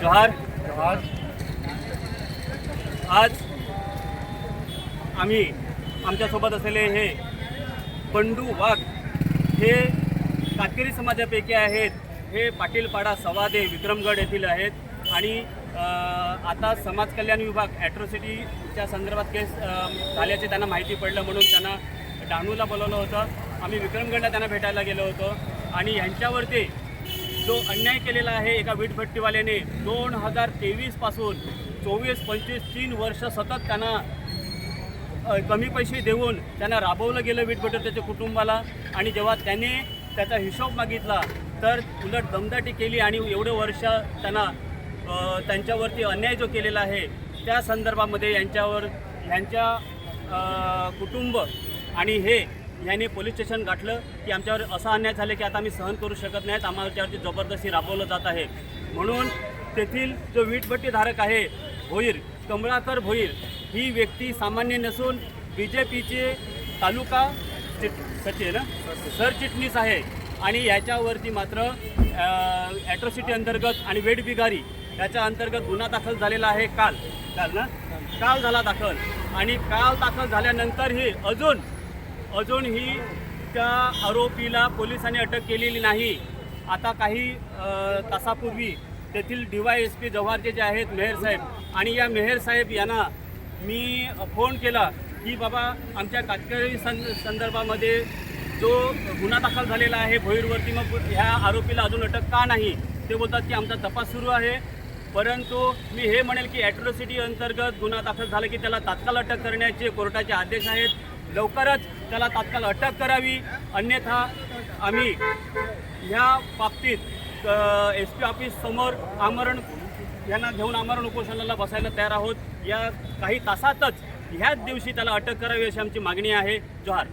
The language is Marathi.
जोहार आज आम्ही आमच्यासोबत असलेले हे पंडू वाघ हे कातकरी समाजापैकी आहेत. हे पाटीलपाडा सवादे विक्रमगड येथील आहेत. आणि आता समाज कल्याण विभाग ॲट्रॉसिटीच्या संदर्भात केस झाल्याचे त्यांना माहिती पडलं म्हणून त्यांना डहाणूला बोलवलं होतं. आम्ही विक्रमगडला त्यांना भेटायला गेलो होतो. आणि ह्यांच्यावरती जो अन्याय केलेला आहे एका वीटभट्टीवाल्याने दोन हजार तेवीसपासून चोवीस पंचवीस तीन वर्ष सतत त्यांना कमी पैसे देऊन त्यांना राबवलं गेलं वीटभट्टी त्याच्या कुटुंबाला. आणि जेव्हा त्याने त्याचा हिशोब मागितला तर उलट दमदाटी केली आणि एवढे वर्ष त्यांना त्यांच्यावरती अन्याय जो केलेला आहे त्या संदर्भामध्ये यांच्यावर यांच्या कुटुंब आणि हे याने पोलीस स्टेशन गाठलं की आमच्यावर असा अन्याय झाला की आता आम्ही सहन करू शकत नाहीत. आम्हाच्यावरती जबरदस्ती राबवलं जात आहे. म्हणून तेथील जो वीटभट्टीधारक आहे भोईर कमळाकर भोईर ही व्यक्ती सामान्य नसून बी जे पीचे तालुका चिट- सचिव ना? सरचिटणीस आहे. आणि याच्यावरती मात्र ॲट्रॉसिटी अंतर्गत आणि वेडबिगारी याच्या अंतर्गत गुन्हा दाखल झालेला आहे काल. काल ना? काल झाला दाखल. आणि काल दाखल झाल्यानंतरही अजून अजूनही त्या आरोपीला पोलिसांनी अटक केलेली नाही. आता काही तासापूर्वी तेथील डी वाय एस पी जव्हारचे जे आहेत मेहर साहेब आणि या मेहर साहेब यांना मी फोन केला की बाबा आमच्या कातकरी सं संदर्भामध्ये जो गुन्हा दाखल झालेला आहे भोईरवरती मग ह्या आरोपीला अजून अटक का नाही? ते बोलतात की आमचा तपास सुरू आहे. परंतु मी हे म्हणेल की ॲट्रॉसिटी अंतर्गत गुन्हा दाखल झाला की त्याला तात्काळ अटक करण्याचे कोर्टाचे आदेश आहेत. लवकरच त्याला तात्काळ अटक करावी. अन्यथा आम्ही ह्या बाबतीत एस पी ऑफिस समोर आमरण यांना घेऊन आमरण उपोषणाला बसायला तयार आहोत. या काही तासातच ह्याच दिवशी त्याला अटक करावी अशी आमची मागणी आहे. जोहार.